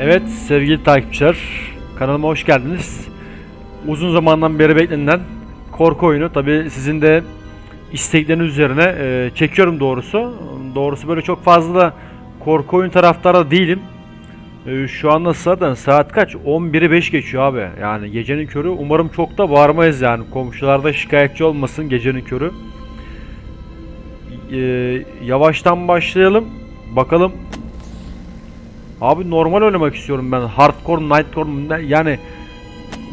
Evet sevgili takipçiler kanalıma hoş geldiniz. Uzun zamandan beri beklenen korku oyunu tabi sizin de istekleriniz üzerine e, çekiyorum doğrusu. Doğrusu böyle çok fazla da korku oyun taraftarı değilim. E, şu anda zaten saat kaç? 11'i 5 geçiyor abi. Yani gecenin körü umarım çok da bağırmayız yani. Komşularda şikayetçi olmasın gecenin körü. E, yavaştan başlayalım. Bakalım Abi normal oynamak istiyorum ben. Hardcore, nightcore yani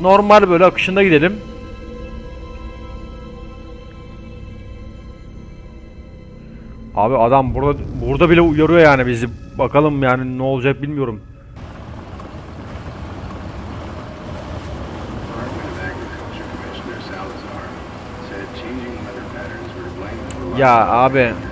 normal böyle akışında gidelim. Abi adam burada burada bile uyarıyor yani bizi. Bakalım yani ne olacak bilmiyorum. Department of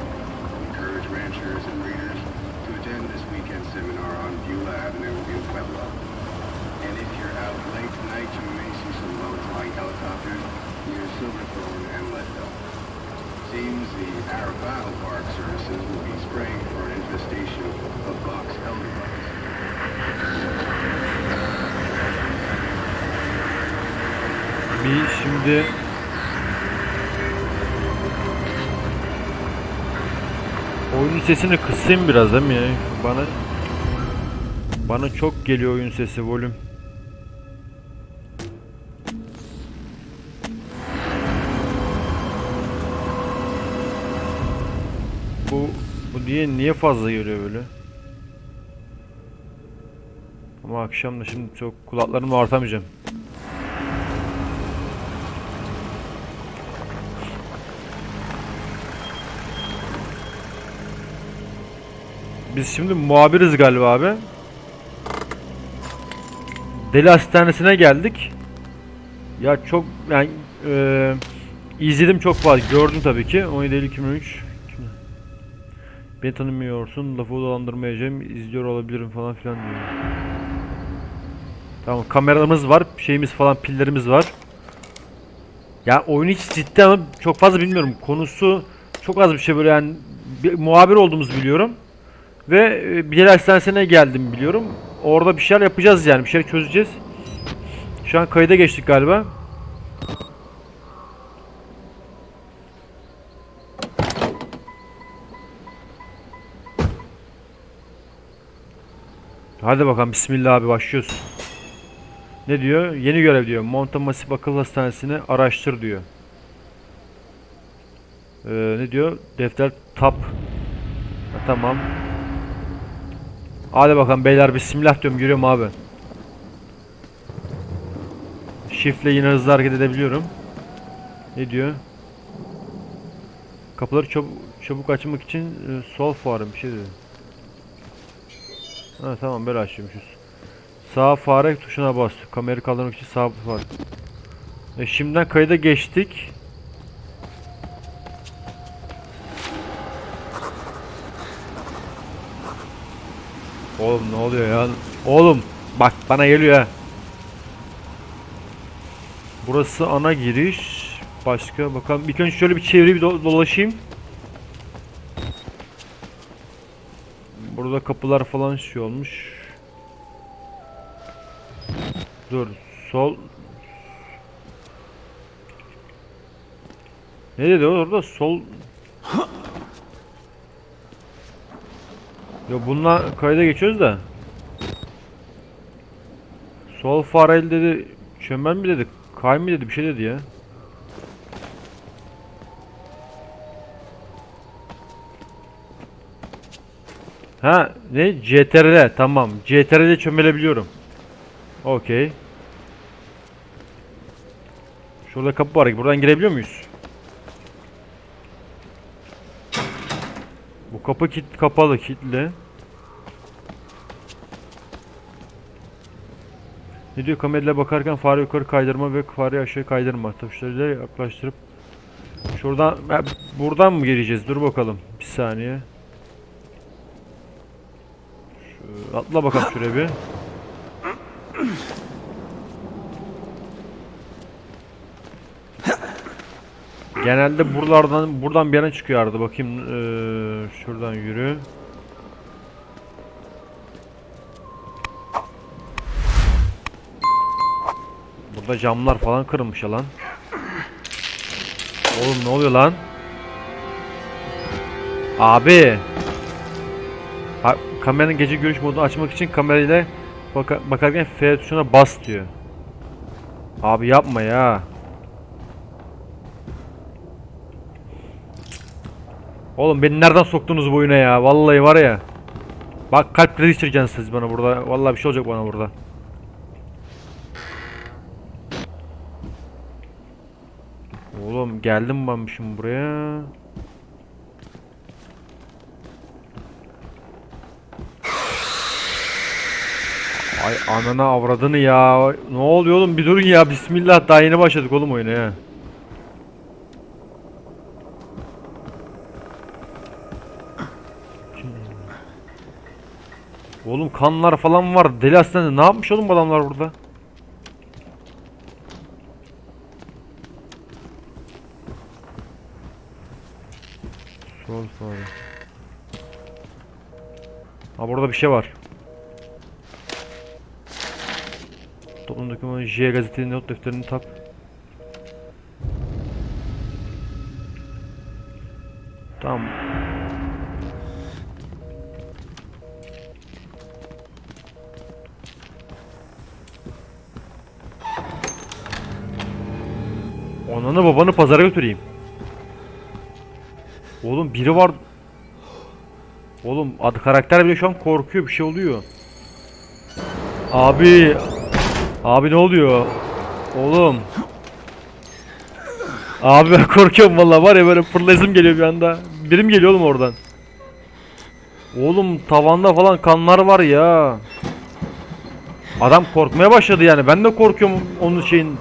sesini kısayım biraz değil mi ya? Bana bana çok geliyor oyun sesi volüm. Bu bu diye niye fazla geliyor böyle? Ama akşam da şimdi çok kulaklarımı artamayacağım. Biz şimdi muhabiriz galiba abi. Deli hastanesine geldik. Ya çok yani e, izledim çok fazla. Gördüm tabii ki. 17 Eylül 2003. Beni tanımıyorsun. Lafı dolandırmayacağım. izliyor olabilirim falan filan diyor. Tamam kameramız var. Şeyimiz falan pillerimiz var. Ya oyunu hiç ciddi ama çok fazla bilmiyorum. Konusu çok az bir şey böyle yani bir, muhabir olduğumuzu biliyorum. Ve e, bir hastanesine geldim biliyorum. Orada bir şeyler yapacağız yani. Bir şeyler çözeceğiz. Şu an kayıda geçtik galiba. Hadi bakalım bismillah abi başlıyoruz. Ne diyor? Yeni görev diyor. Monta Masif Akıl Hastanesi'ni araştır diyor. Ee, ne diyor? Defter tap. Ha, tamam. Hadi bakalım beyler bismillah diyorum görüyorum abi. Shift'le yine hızlı hareket edebiliyorum. Ne diyor? Kapıları çabuk, çabuk açmak için e, sol fare bir şey diyor. Ha tamam böyle açıyormuşuz. Sağ fare tuşuna bas. Kamerayı kaldırmak için sağ fare. E şimdiden kayda geçtik. Oğlum ne oluyor ya? Oğlum bak bana geliyor ha. Burası ana giriş. Başka bakalım. Bir önce şöyle bir çevreyi bir do- dolaşayım. Burada kapılar falan şey olmuş. Dur. Sol. Ne dedi orada? Sol. Ya bununla kayda geçiyoruz da. Sol farel dedi. Çömen mi dedi? Kay mı dedi? Bir şey dedi ya. Ha ne? CTRL tamam. CTRL'de çömelebiliyorum. Okey. Şurada kapı var. Buradan girebiliyor muyuz? Kapı kit kapalı kilitli. Ne diyor kamerayla bakarken fare yukarı kaydırma ve fare aşağı kaydırma tuşlarıyla yaklaştırıp şuradan buradan mı gireceğiz? Dur bakalım. Bir saniye. Şu, atla bakalım şuraya bir. Genelde buralardan buradan bir yana çıkıyordu. Bakayım ee, şuradan yürü. Burada camlar falan kırılmış ya lan. Oğlum ne oluyor lan? Abi. Ha, kameranın gece görüş modunu açmak için kamerayla baka bakarken F tuşuna bas diyor. Abi yapma ya. Oğlum beni nereden soktunuz bu oyuna ya? Vallahi var ya. Bak kalp krizi siz bana burada. Vallahi bir şey olacak bana burada. Oğlum geldim ben buraya. Ay anana avradını ya. Ne oluyor oğlum bir durun ya. Bismillah daha yeni başladık oğlum oyuna ya. Oğlum kanlar falan var. Deli hastanede ne yapmış oğlum bu adamlar burada? Sol sol. Ha burada bir şey var. Toplum dokümanı J gazetenin not defterini tap. Tamam. Ananı babanı pazara götüreyim. Oğlum biri var. Oğlum adı karakter bile şu an korkuyor bir şey oluyor. Abi. Abi ne oluyor? Oğlum. Abi ben korkuyorum vallahi var ya böyle fırlayasım geliyor bir anda. Birim geliyor oğlum oradan. Oğlum tavanda falan kanlar var ya. Adam korkmaya başladı yani. Ben de korkuyorum onun şeyin.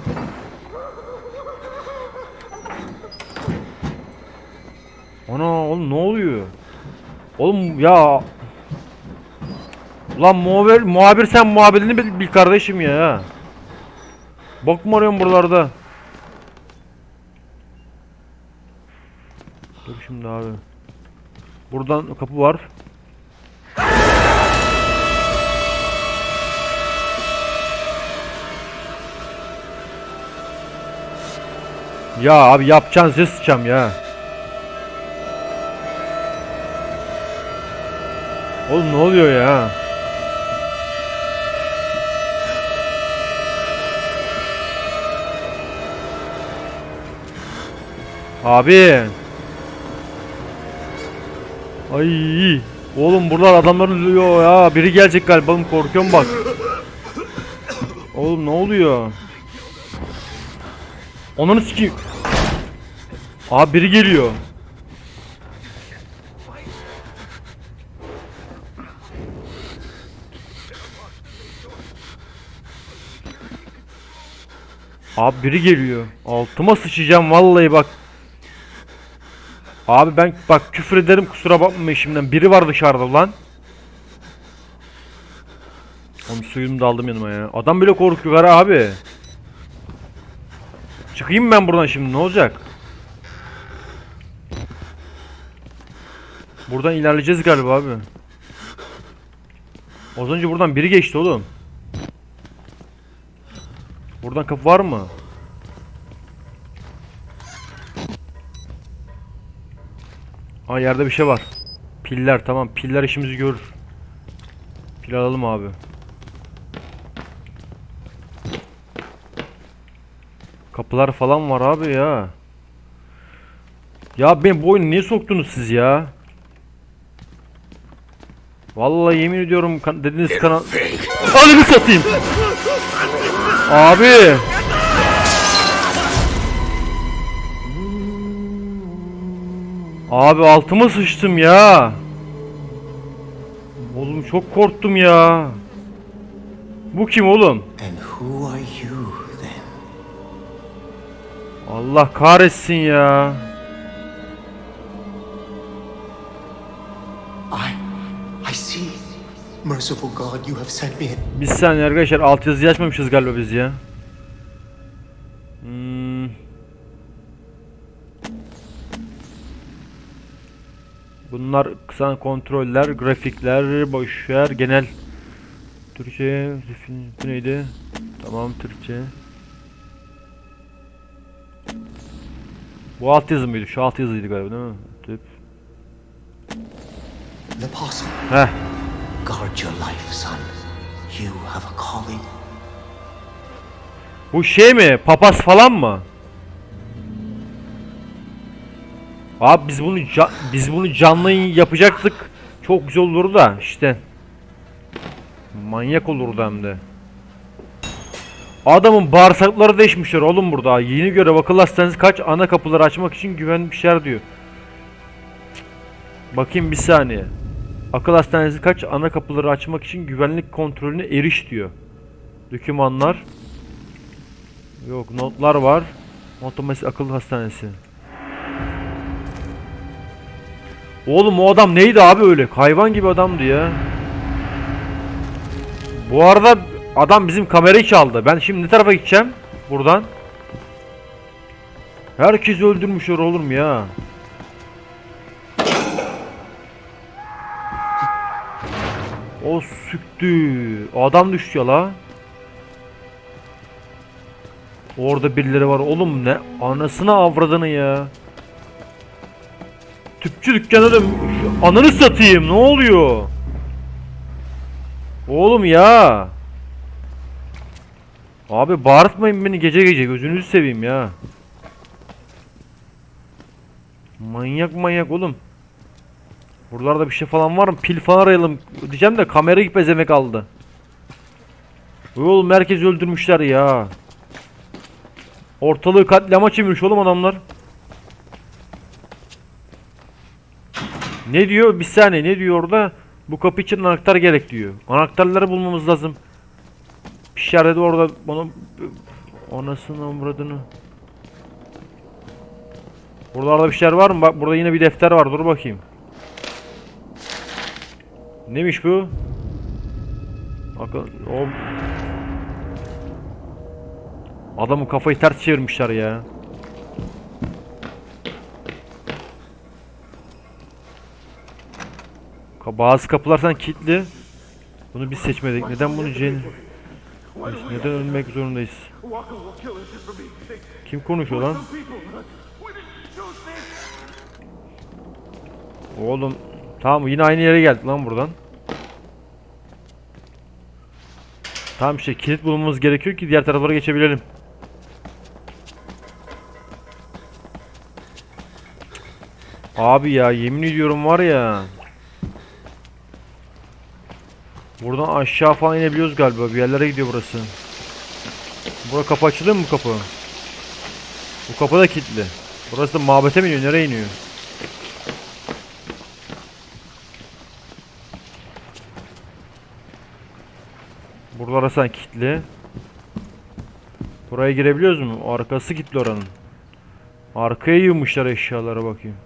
Ana oğlum ne oluyor? Oğlum ya. Lan muhabir, muhabir sen muhabirini bil, bil kardeşim ya. Bak mı arıyorsun buralarda? Dur şimdi abi. Buradan kapı var. Ya abi yapacağın ses sıçam ya. Oğlum ne oluyor ya? Abi. Ay. Oğlum buralar adamlar ölüyor ya. Biri gelecek galiba. Oğlum korkuyorum bak. Oğlum ne oluyor? Onunu sikeyim. Abi biri geliyor. Abi biri geliyor. Altıma sıçacağım vallahi bak. Abi ben bak küfür ederim kusura bakma işimden. Biri var dışarıda lan. Oğlum suyumu da aldım yanıma ya. Adam bile korkuyor ha abi. Çıkayım ben buradan şimdi ne olacak? Buradan ilerleyeceğiz galiba abi. Az önce buradan biri geçti oğlum. Buradan kapı var mı? Aa yerde bir şey var. Piller tamam piller işimizi görür. Pil alalım abi. Kapılar falan var abi ya. Ya ben bu oyunu niye soktunuz siz ya? Vallahi yemin ediyorum kan dediğiniz kanal... Ananı satayım! Abi! Abi altıma sıçtım ya. Oğlum çok korktum ya. Bu kim oğlum? Allah kahretsin ya. I I see. Merciful God, you have sent me an Bir saniye arkadaşlar altyazıyı açmamışız galiba biz ya. Bunlar kısa kontroller, grafikler, boşver, genel. Türkçe, neydi? Tamam Türkçe. Bu alt yazı mıydı? Şu alt yazıydı galiba değil mi? Tüp. Heh. Guard your life, son. You have a calling. Bu şey mi? Papaz falan mı? Abi biz bunu biz bunu canlı yapacaktık. Çok güzel olurdu da işte. Manyak olurdu hem de. Adamın bağırsakları değişmişler oğlum burada. Yeni görev akıl hastanesi kaç ana kapıları açmak için güvenmişler diyor. Bakayım bir saniye. Akıl hastanesi kaç ana kapıları açmak için güvenlik kontrolüne eriş diyor. Dokümanlar. Yok notlar var. Otomatik akıl hastanesi. Oğlum o adam neydi abi öyle? Hayvan gibi adamdı ya. Bu arada adam bizim kamerayı çaldı. Ben şimdi ne tarafa gideceğim? Buradan. Herkes öldürmüşler olur mu ya? O süktü. Adam düştü ya la. Orada birileri var. Oğlum ne? Anasını avradını ya. Tüpçü dükkanı da ananı satayım. Ne oluyor? Oğlum ya. Abi bağırtmayın beni gece gece. Gözünüzü seveyim ya. Manyak manyak oğlum. Buralarda bir şey falan var mı? Pil falan arayalım diyeceğim de kamera gibi bezemek aldı. Oğlum herkes öldürmüşler ya. Ortalığı katliama çevirmiş oğlum adamlar. Ne diyor? Bir saniye ne diyor orada? Bu kapı için anahtar gerek diyor. Anahtarları bulmamız lazım. Bir işareti orada bana anasını avradını. Buralarda bir şeyler var mı? Bak burada yine bir defter var. Dur bakayım. Neymiş bu? Bakın o Adamın kafayı ters çevirmişler ya. Bazı kapılar sen kilitli. Bunu biz seçmedik. Neden bunu. Biz Neden ölmek zorundayız? Kim konuşuyor lan? Oğlum tamam yine aynı yere geldik lan buradan. Tamam işte kilit bulmamız gerekiyor ki diğer taraflara geçebilelim. Abi ya yemin ediyorum var ya. Buradan aşağı falan inebiliyoruz galiba. Bir yerlere gidiyor burası. Bura kapı açılıyor mu bu kapı? Bu kapı da kilitli. Burası da mabete mi iniyor? Nereye iniyor? Buralara sen kilitli. Buraya girebiliyoruz mu? Arkası kilitli oranın. Arkaya yığmışlar eşyalara bakayım.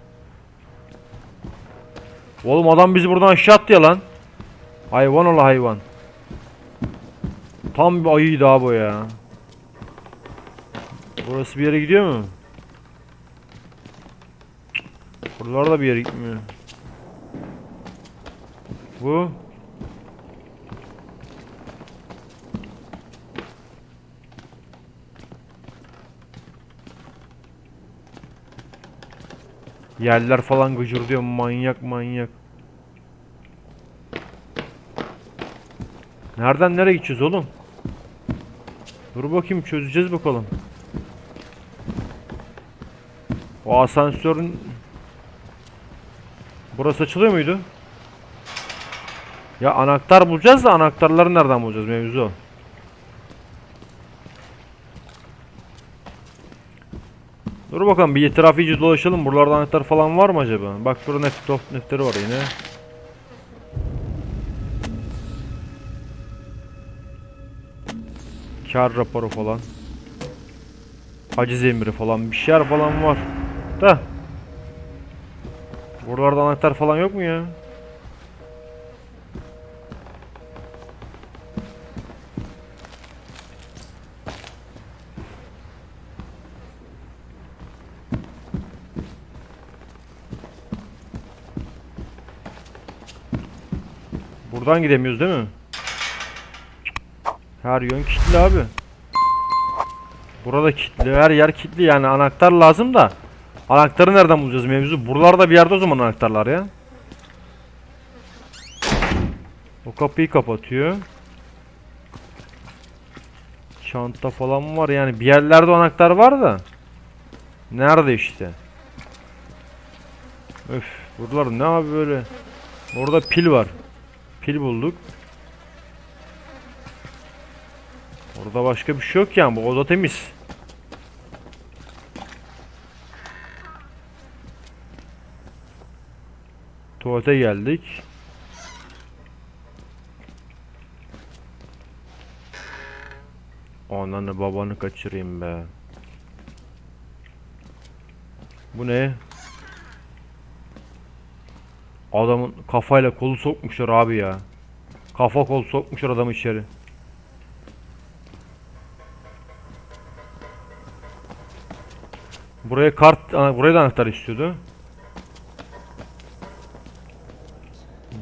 Oğlum adam bizi buradan aşağı attı ya lan. Hayvan ola hayvan. Tam bir ayıydı abi o ya. Burası bir yere gidiyor mu? Buralar da bir yere gitmiyor. Bu. Yerler falan gıcırdıyor manyak manyak. Nereden nereye gideceğiz oğlum? Dur bakayım çözeceğiz bakalım. O asansörün Burası açılıyor muydu? Ya anahtar bulacağız da anahtarları nereden bulacağız mevzu. Dur bakalım bir etrafı iyice dolaşalım. Buralarda anahtar falan var mı acaba? Bak burada nef nefteri var yine. Kar raporu falan. Haciz emri falan. Bir şeyler falan var. Da. Buralarda anahtar falan yok mu ya? Buradan gidemiyoruz değil mi? Her yön kilitli abi. Burada kilitli, her yer kilitli yani anahtar lazım da Anahtarı nereden bulacağız mevzu? Buralarda bir yerde o zaman anahtarlar ya. O kapıyı kapatıyor. Çanta falan var yani bir yerlerde anahtar var da. Nerede işte? Öf, buralar ne abi böyle? Orada pil var. Pil bulduk. Orada başka bir şey yok yani bu oda temiz. Tuvalete geldik. Ananı babanı kaçırayım be. Bu ne? Adamın kafayla kolu sokmuşlar abi ya. Kafa kol sokmuşlar adamı içeri. Buraya kart, buraya da anahtar istiyordu.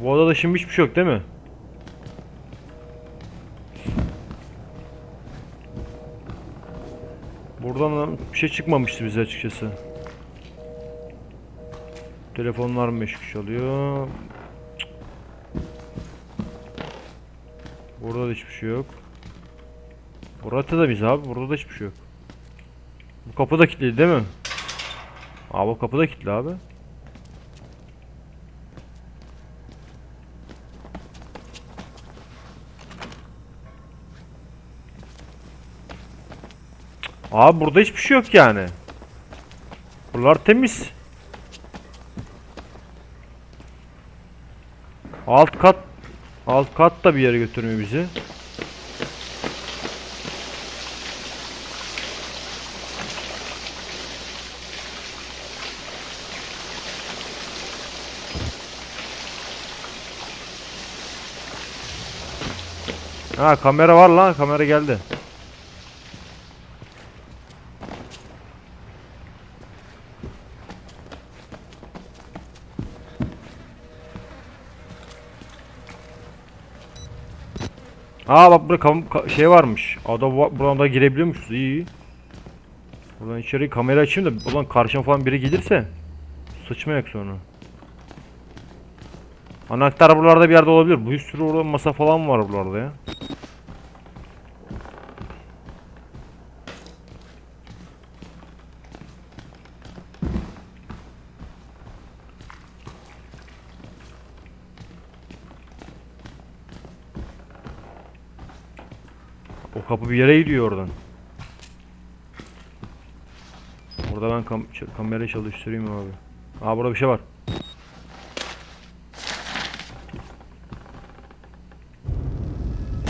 Bu odada şimdi hiçbir şey yok değil mi? Buradan bir şey çıkmamıştı bize açıkçası. Telefonlar meşgul çalıyor. Burada da hiçbir şey yok. Burada da biz abi. Burada da hiçbir şey yok. Kapı da kilitli değil mi? Abi o kapı da kilitli abi. Abi burada hiçbir şey yok yani. Buralar temiz. Alt kat alt kat da bir yere götürmüyor bizi. Ha kamera var lan kamera geldi. Aa bak burada kam- ka- şey varmış. Ada va- buradan da girebiliyormuşuz. İyi iyi. Buradan içeri kamera açayım da ulan karşıma falan biri gelirse sıçmayak sonra. Anahtar buralarda bir yerde olabilir. Bu sürü orada masa falan var buralarda ya. Kapı bir yere gidiyor oradan. Burada ben kam kamerayı çalıştırayım abi. Aa burada bir şey var.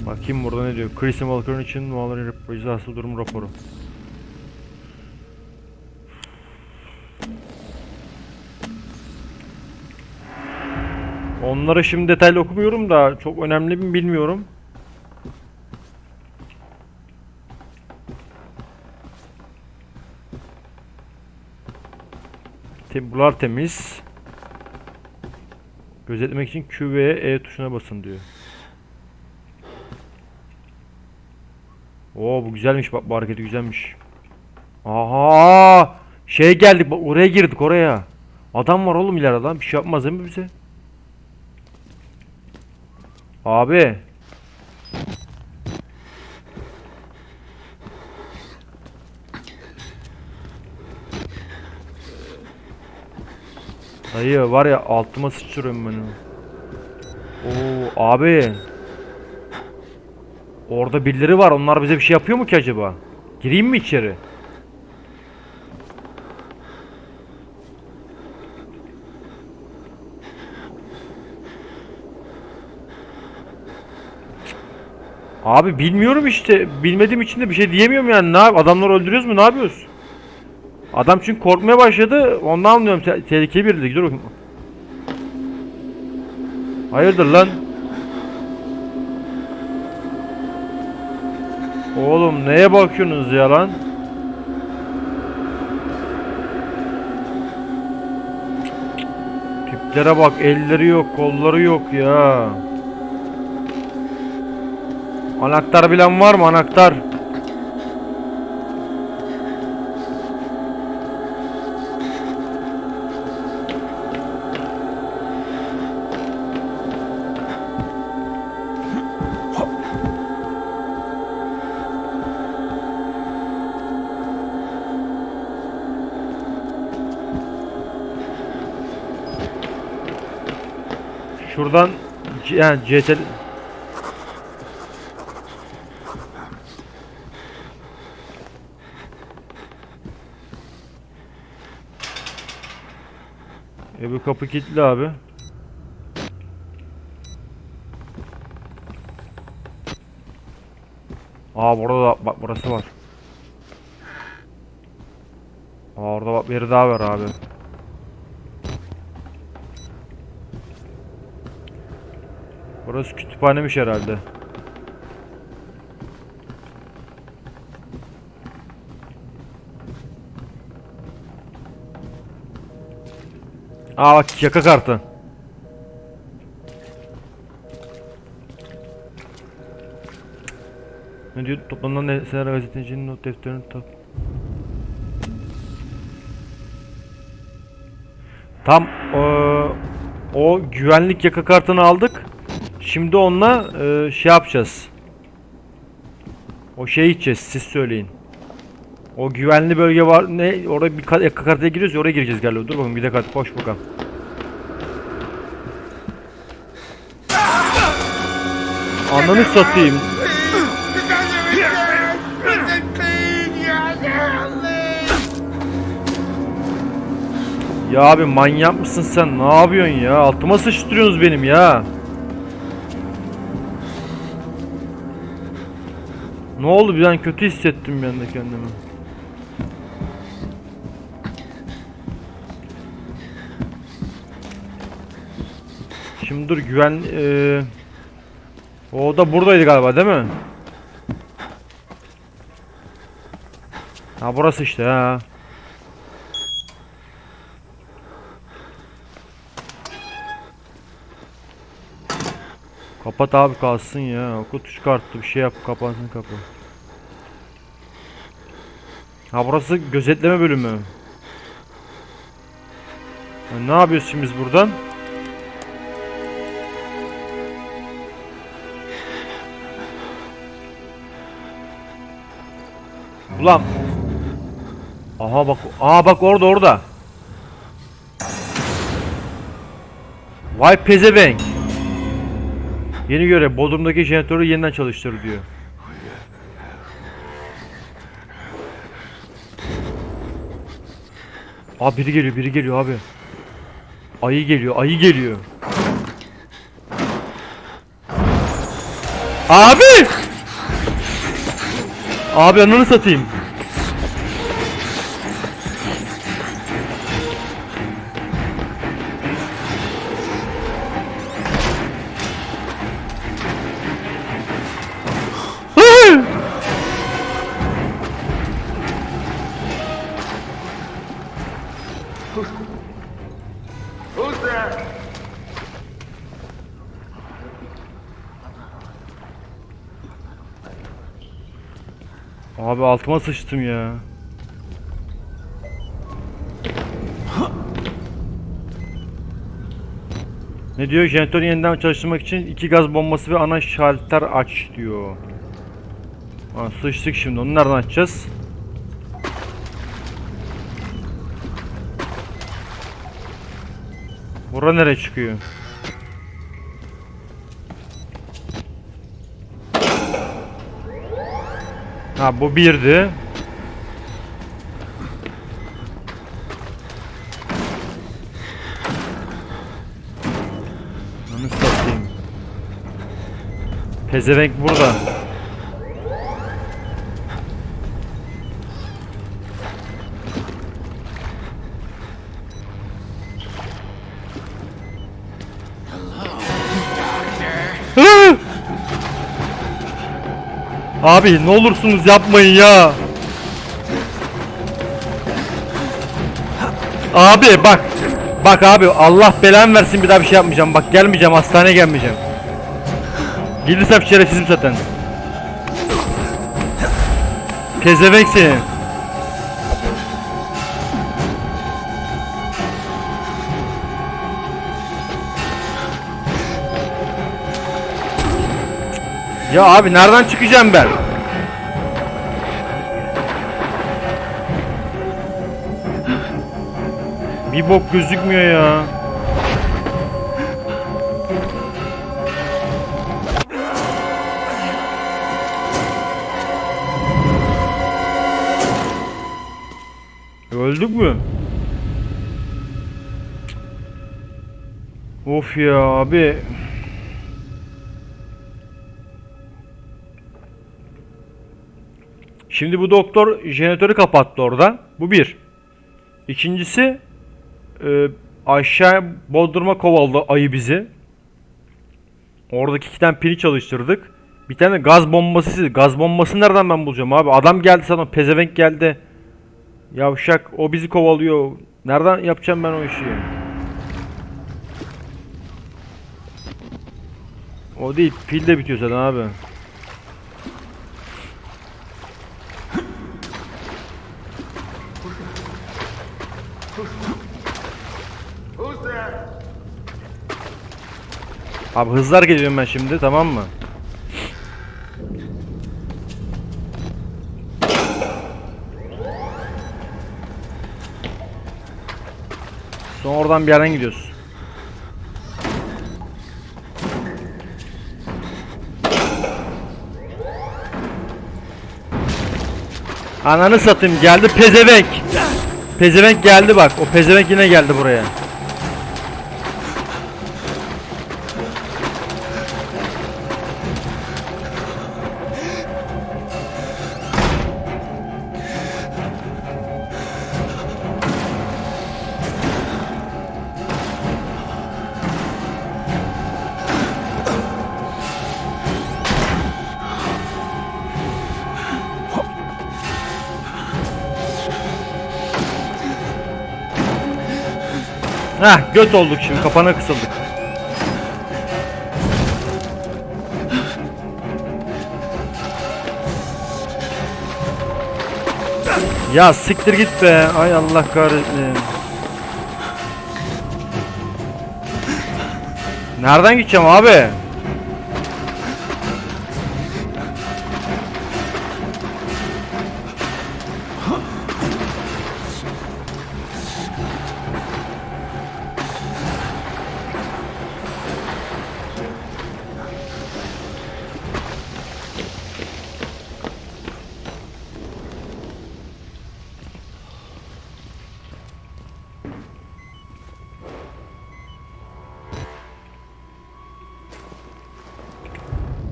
Bakayım burada ne diyor. Chris Walker'ın için Waller'ın rap- durum raporu. Onları şimdi detaylı okumuyorum da çok önemli mi bilmiyorum. Buralar temiz. Gözetlemek için Q ve E tuşuna basın diyor. Oo bu güzelmiş bak bu hareketi güzelmiş. Aha! Şey geldik bak oraya girdik oraya. Adam var oğlum ileride adam bir şey yapmaz değil mi bize? Abi. Dayı var ya altıma sıçrıyorum ben. Oo abi. Orada birileri var. Onlar bize bir şey yapıyor mu ki acaba? Gireyim mi içeri? Abi bilmiyorum işte. Bilmediğim için de bir şey diyemiyorum yani. Ne yap? Adamları öldürüyoruz mu? Ne yapıyoruz? Adam çünkü korkmaya başladı. Ondan anlıyorum. Te- tehlikeli biri. Gidiyor bakayım. Hayırdır lan? Oğlum neye bakıyorsunuz ya lan? Tiplere bak elleri yok kolları yok ya. Anahtar bilen var mı anahtar? Yani CTL E bu kapı kilitli abi. Aa burada da bak burası var. Aa orada bak biri daha var abi. Burası kütüphanemiş herhalde. Aa bak yaka kartı. Ne diyor? Toplanan eser gazetecinin not defterini tak. Tam eee, o güvenlik yaka kartını aldık. Şimdi onunla eee, şey yapacağız. O şey gideceğiz siz söyleyin. O güvenli bölge var ne orada bir ka- yaka kartaya giriyoruz ya oraya gireceğiz galiba. Dur bakalım bir dakika koş bakalım. Ananı satayım. Ya abi manyak mısın sen? Ne yapıyorsun ya? Altıma sıçtırıyorsunuz benim ya. Ne oldu bir an kötü hissettim ben de kendimi. Şimdi dur güven eee, o da buradaydı galiba değil mi? Ha burası işte ha. Kapat abi kalsın ya. Kutu çıkarttı bir şey yap kapansın kapı. Ha burası gözetleme bölümü. Ha, ne yapıyoruz şimdi biz buradan? Ulan. Aha bak. Aa bak orada orada. Vay pezevenk. Yeni görev Bodrum'daki jeneratörü yeniden çalıştır diyor. Abi biri geliyor, biri geliyor abi. Ayı geliyor, ayı geliyor. Abi! Abi ananı satayım. Abi altıma sıçtım ya. Ne diyor? Jeneratörü yeniden çalıştırmak için iki gaz bombası ve ana şalter aç diyor. Ha, sıçtık şimdi. Onu nereden açacağız? Bura nereye çıkıyor? Ha bu birdi. Onu satayım. Pezevenk burada. Abi ne olursunuz yapmayın ya. Abi bak. Bak abi Allah belan versin bir daha bir şey yapmayacağım. Bak gelmeyeceğim hastaneye gelmeyeceğim. Gelirsem şerefsizim zaten. Pezevenk seni. Ya abi nereden çıkacağım ben? Bir bok gözükmüyor ya. Öldük mü? Of ya abi Şimdi bu doktor jeneratörü kapattı orada. Bu bir. İkincisi e, aşağı Bodrum'a kovaladı ayı bizi. Oradaki iki tane pili çalıştırdık. Bir tane gaz bombası. Gaz bombası nereden ben bulacağım abi? Adam geldi sana pezevenk geldi. Yavşak o bizi kovalıyor. Nereden yapacağım ben o işi? O değil pil de bitiyor zaten abi. Abi hızlı hareket ediyorum ben şimdi tamam mı? Sonra oradan bir yerden gidiyoruz. Ananı satayım geldi pezevenk. Pezevenk geldi bak. O pezevenk yine geldi buraya. Heh göt olduk şimdi kapana kısıldık. Ya siktir git be. Ay Allah kahretsin. Nereden gideceğim abi?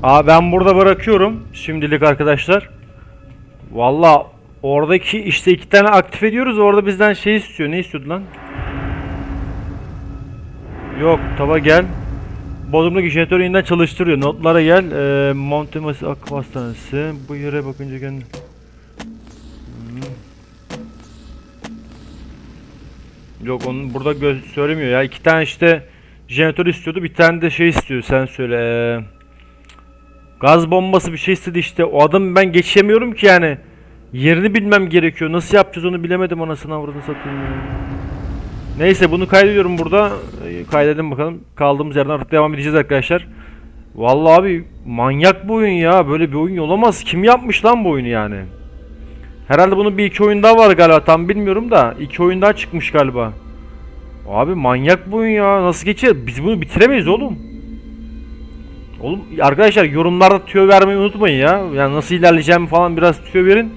Aa ben burada bırakıyorum şimdilik arkadaşlar. Valla oradaki işte iki tane aktif ediyoruz. Orada bizden şey istiyor. Ne istiyordu lan? Yok taba gel. Bodrum'daki jeneratörü yeniden çalıştırıyor. Notlara gel. Ee, Montemas Akva Hastanesi. Bu yere bakınca gel. Hmm. Yok onun burada söylemiyor ya. İki tane işte jeneratör istiyordu. Bir tane de şey istiyor. Sen söyle. Ee, Gaz bombası bir şey istedi işte. O adamı ben geçemiyorum ki yani. Yerini bilmem gerekiyor. Nasıl yapacağız onu bilemedim anasını avradını satayım. Neyse bunu kaydediyorum burada. Ee, Kaydedelim bakalım. Kaldığımız yerden artık devam edeceğiz arkadaşlar. Vallahi abi manyak bu oyun ya. Böyle bir oyun olamaz. Kim yapmış lan bu oyunu yani? Herhalde bunun bir iki oyun daha var galiba. Tam bilmiyorum da. iki oyun daha çıkmış galiba. Abi manyak bu oyun ya. Nasıl geçer? Biz bunu bitiremeyiz oğlum. Oğlum arkadaşlar yorumlarda tüyo vermeyi unutmayın ya. Yani nasıl ilerleyeceğim falan biraz tüyo verin.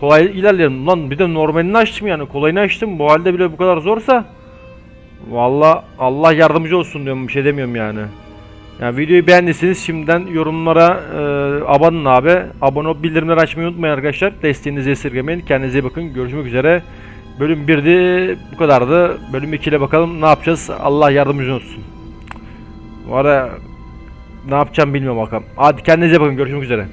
Kolay ilerleyelim. Lan bir de normalini açtım yani. Kolayını açtım. Bu halde bile bu kadar zorsa. Valla Allah yardımcı olsun diyorum. Bir şey demiyorum yani. Yani videoyu beğendiyseniz şimdiden yorumlara e, abonun abi. Abone olup bildirimleri açmayı unutmayın arkadaşlar. Desteğinizi esirgemeyin. Kendinize iyi bakın. Görüşmek üzere. Bölüm 1'di bu kadardı. Bölüm 2 ile bakalım ne yapacağız. Allah yardımcı olsun. Bu ara ne yapacağım bilmiyorum bakalım. Hadi kendinize bakın. Görüşmek üzere.